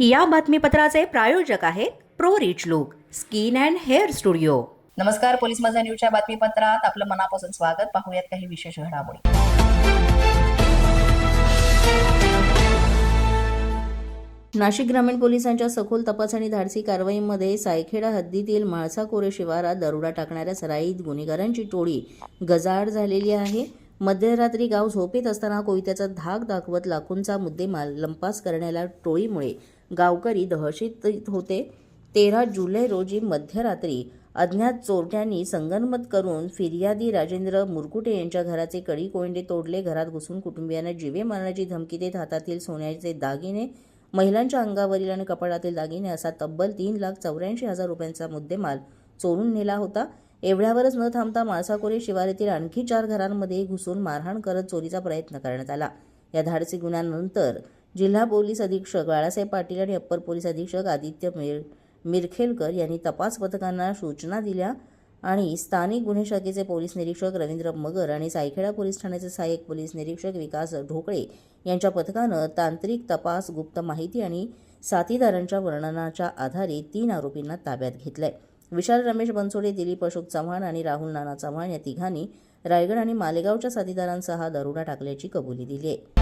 या बातमीपत्राचे प्रायोजक आहेत Pro Rich Look skin and hair studio. नमस्कार पोलीस माझा न्यूजच्या बातमीपत्रात आपलं मनापासून स्वागत. पाहूयात काही विशेष घडामोडी. नाशिक ग्रामीण पोलिसांच्या सखोल तपास आणि धाडसी कारवाईमध्ये सायखेडा हद्दीतील माळसाकोरे शिवारात दरोडा टाकणाऱ्या सराईत गुन्हेगारांची टोळी गजाआड झालेली आहे. मध्यरात्री गाव झोपेत असताना कोयत्याचा धाक दाखवत लाखोंचा मुद्देमाल लंपास करण्याला टोळीमुळे गावकरी दहशतीत होते. तेरा जुलै रोजी मध्यरात्री अज्ञात चोरट्यांनी संगनमत करून फिर्यादी राजेंद्र मुरकुटे यांच्या घराचे कडी कोयंडे तोडले. घरात घुसून कुटुंबियांना जीवे मारण्याची धमकी देत हातातील सोन्याचे दागिने महिलांच्या अंगावरील आणि कपाळातील दागिने असा तब्बल तीन लाख चौऱ्याऐंशी हजार रुपयांचा मुद्देमाल चोरून नेला होता. एवढ्यावरच न थांबता माळसाकोरे शिवारातील आणखी चार घरांमध्ये घुसून मारहाण करत चोरीचा प्रयत्न करण्यात आला. या धाडसी गुन्ह्यानंतर जिल्हा पोलीस अधीक्षक बाळासाहेब पाटील आणि अप्पर पोलीस अधीक्षक आदित्य मिर मिरखेलकर यांनी तपास पथकांना सूचना दिल्या आणि स्थानिक गुन्हे शाखेचे पोलीस निरीक्षक रवींद्र मगर आणि सायखेडा पोलीस ठाण्याचे सहाय्यक पोलीस निरीक्षक विकास ढोकळे यांच्या पथकानं तांत्रिक तपास गुप्त माहिती आणि साथीदारांच्या वर्णनाच्या आधारे तीन आरोपींना ताब्यात घेतलंय. विशाल रमेश बनसोडे दिलीप अशोक चव्हाण आणि राहुल नाना चव्हाण या तिघांनी रायगड आणि मालेगावच्या साथीदारांसह हा दरोडा टाकल्याची कबुली दिली आहे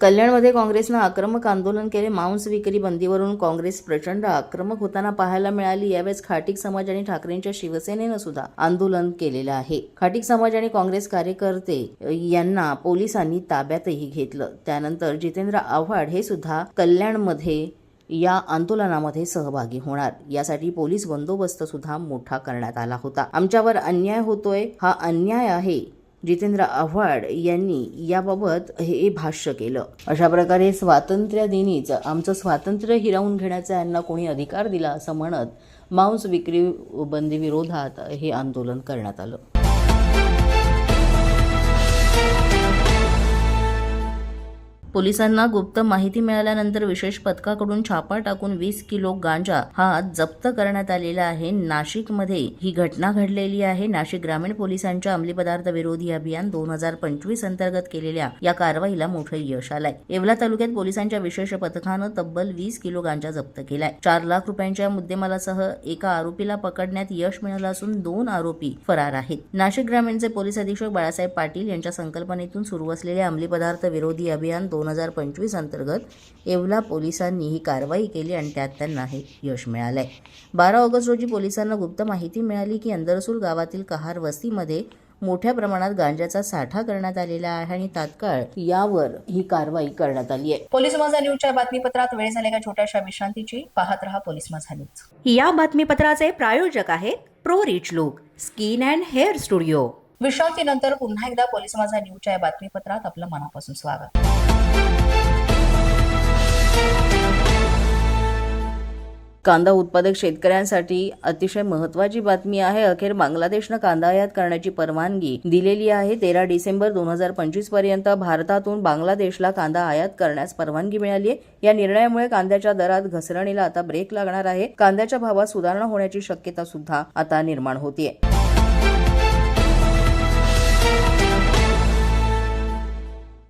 कल्याणमध्ये काँग्रेसनं आक्रमक आंदोलन केले. मांस विक्री बंदीवरून काँग्रेस प्रचंड आक्रमक होताना पाहायला मिळाली. यावेळेस खाटीक समाज आणि ठाकरेंच्या शिवसेनेनं सुद्धा आंदोलन केलेलं आहे. खाटीक समाज आणि काँग्रेस कार्यकर्ते यांना पोलिसांनी ताब्यातही घेतलं. त्यानंतर जितेंद्र आव्हाड हे सुद्धा कल्याणमध्ये या आंदोलनामध्ये सहभागी होणार. यासाठी पोलीस बंदोबस्त सुद्धा मोठा करण्यात आला होता. आमच्यावर अन्याय होतोय. हा अन्याय आहे. जितेंद्र आव्हाड यांनी याबाबत हे भाष्य केलं. अशा प्रकारे स्वातंत्र्य दिनीच आमचं स्वातंत्र्य हिरावून घेण्याचा यांना कोणी अधिकार दिला असं म्हणत मांस विक्री बंदीविरोधात हे आंदोलन करण्यात आलं. पोलिसांना गुप्त माहिती मिळाल्यानंतर विशेष पथकाकडून छापा टाकून वीस किलो गांजा हा जप्त करण्यात आलेला आहे. नाशिकमध्ये ही घटना घडलेली आहे. नाशिक ग्रामीण पोलिसांच्या अंमली पदार्थ विरोधी अभियान दोन हजार पंचवीस अंतर्गत केलेल्या या कारवाईला मोठं यश आलंय. येवला तालुक्यात पोलिसांच्या विशेष पथकानं तब्बल वीस किलो गांजा जप्त केलाय. चार लाख रुपयांच्या मुद्देमालासह एका आरोपीला पकडण्यात यश मिळालं असून दोन आरोपी फरार आहेत. नाशिक ग्रामीणचे पोलीस अधीक्षक बाळासाहेब पाटील यांच्या संकल्पनेतून सुरू असलेले अंमली पदार्थ विरोधी अभियान दोन हजार पंचवीस अंतर्गत येवला पोलिसांनी ही कारवाई केली आणि त्यात त्यांना हे यश मिळालंय. बारा ऑगस्ट रोजी पोलिसांना गुप्त माहिती मिळाली की अंदरसूल गावातील कहार वस्तीमध्ये मोठ्या प्रमाणात गांजाचा साठा करण्यात आलेला आहे आणि तात्काळ यावर ही कारवाई करण्यात आली आहे. पोलीस माझा न्यूजच्या बातमीपत्रात वेळ झाल्या का छोट्याशा विश्रांतीची पाहत रहा पोलीस माझा न्यूज. या बातमीपत्राचे प्रायोजक आहेत Pro Rich Look skin and hair studio. विश्रांतीनंतर पुन्हा एकदा पोलीस माझा न्यूजच्या या बातमीपत्रात आपलं मनापासून स्वागत. कांदा उत्पादक शेतकऱ्यांसाठी अतिशय महत्वाची बातमी आहे. अखेर बांगलादेशनं कांदा आयात करण्याची परवानगी दिलेली आहे. तेरा डिसेंबर दोन हजार पंचवीसपर्यंत भारतातून बांगलादेशला कांदा आयात करण्यास परवानगी मिळाली आहे. या निर्णयामुळे कांद्याच्या दरात घसरणीला आता ब्रेक लागणार आहे. कांद्याच्या भावात सुधारणा होण्याची शक्यता सुद्धा आता निर्माण होतीये.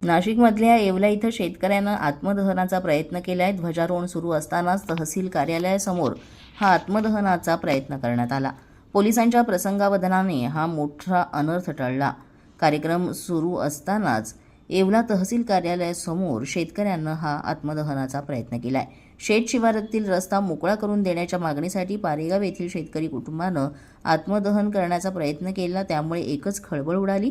नाशिकमधल्या येवला इथं शेतकऱ्यानं आत्मदहनाचा प्रयत्न केलाय. ध्वजारोहण सुरू असतानाच तहसील कार्यालयासमोर हा आत्मदहनाचा प्रयत्न करण्यात आला. पोलिसांच्या प्रसंगावधनाने हा मोठा अनर्थ टळला. कार्यक्रम सुरू असतानाच येवला तहसील कार्यालयासमोर शेतकऱ्यांना हा आत्मदहनाचा प्रयत्न केलाय. शेत शिवारातील रस्ता मोकळा करून देण्याच्या मागणीसाठी पारेगाव येथील शेतकरी कुटुंबानं आत्मदहन करण्याचा प्रयत्न केला. त्यामुळे एकच खळबळ उडाली.